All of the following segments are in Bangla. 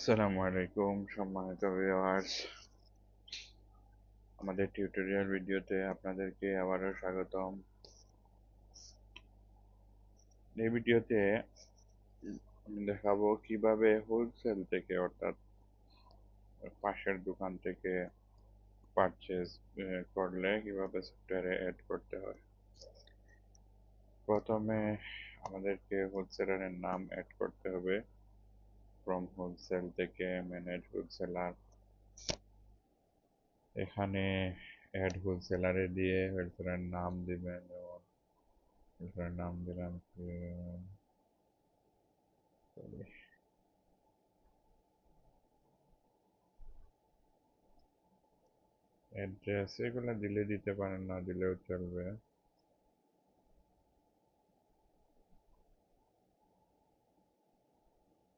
আসসালামু আলাইকুম, সম্মানিত ভিউয়ার্স আমাদের টিউটোরিয়াল ভিডিওতে আপনাদেরকে আবারও স্বাগতম। এই ভিডিওতে আমি দেখাবো কীভাবে হোলসেল থেকে, অর্থাৎ পাশের দোকান থেকে পারচেজ করলে কীভাবে সফটওয়্যারে অ্যাড করতে হয়। প্রথমে আমাদেরকে হোলসেলারের নাম অ্যাড করতে হবে। ফ্রম হোলসেল থেকে ম্যানেজ হোলসেলার এখানে অ্যাড হোলসেলারে দিয়ে হোলসেলার নাম দিবেন যেমন হোলসেলার নাম দিলাম অ্যাড্রেস এগুলো দিলে দিতে পারেন, না দিলেও চলবে।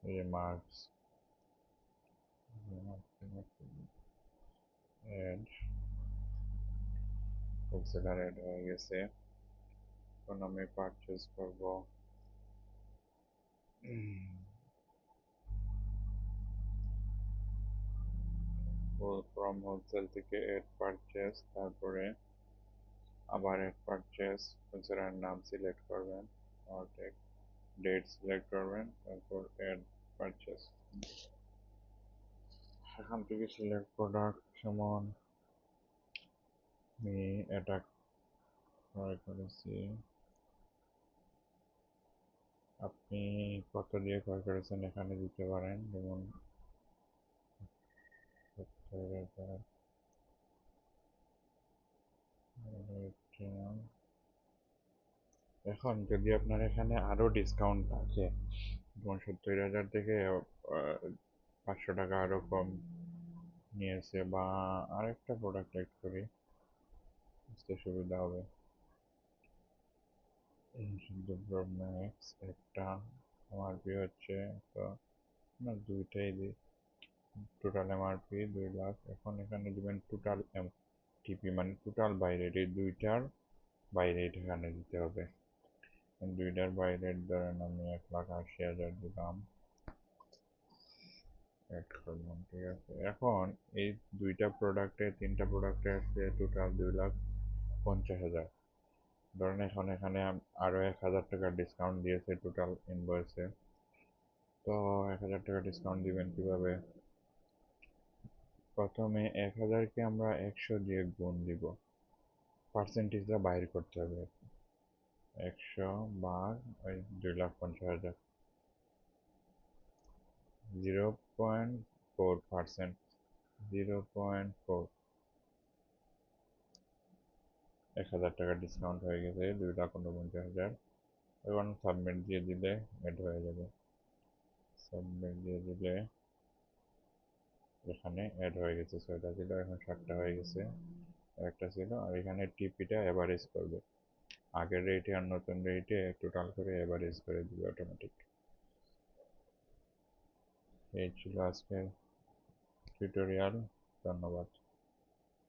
এই মার্কস অ্যাড হোলসেলার অ্যাড হয়ে গেছে এখন আমি পারচেস করব ফ্রম হোলসেল থেকে এড পারচেস তারপরে আবার এড পারচেস হোলসেলার নাম সিলেক্ট করবেন ডেট সিলেক্ট করবেন তারপর এড পারচেস এখান থেকে সিলেক্ট প্রোডাক্ট যেমন আমি এটা ক্রয় করেছি। আপনি কত দিয়ে ক্রয় করেছেন এখানে দিতে পারেন, যেমন এখন যদি আপনার এখানে আরও ডিসকাউন্ট থাকে, যেমন সত্তর হাজার থেকে পাঁচশো টাকা আরও কম নিয়েছে বা আরেকটা প্রোডাক্ট অ্যাড করি, বুঝতে সুবিধা হবে। ম্যাক্স একটা এমআরপি হচ্ছে, তো না দুইটাই দিই টোটাল এমআরপি দুই লাখ। এখন এখানে দেবেন টোটাল এম টিপি মানে টোটাল বাইরে দুইটার বাইরে এখানে দিতে হবে। দুইটার বাইরে ধরেন আমি এক লাখ আশি হাজার দিলাম। ঠিক আছে। এখন এই দুইটা প্রোডাক্টে তিনটা প্রোডাক্টে আছে টোটাল দুই লাখ পঞ্চাশ হাজার। ধরেন এখন এখানে আরও এক হাজার টাকা ডিসকাউন্ট দিয়েছে টোটাল ইনভয়েসে তো এক হাজার টাকা ডিসকাউন্ট দিবেন কীভাবে? প্রথমে এক হাজারকে আমরা একশো দিয়ে গুণ দিব। পার্সেন্টেজটা বাইর করতে হবে। একশো বার ওই দুই লাখ পঞ্চাশ হাজার। Zero point four percent, zero point four. এক হাজার টাকা ডিসকাউন্ট হয়ে গেছে, দুই লাখ উনপঞ্চাশ হাজার। এবং সাবমিট দিয়ে দিলে এড হয়ে যাবে। সাবমিট দিয়ে দিলে এখানে অ্যাড হয়ে গেছে ছয়টা ছিল, এখন সাতটা হয়ে গেছে। একটা ছিল, আর এখানে টিপিটা অ্যাভারেজ করবে। আগের রেটে আর নতুন রেটে টোটাল করে অ্যাভারেজ করে দিবে অটোমেটিক এই ছিল আজকের টিউটোরিয়াল ধন্যবাদ।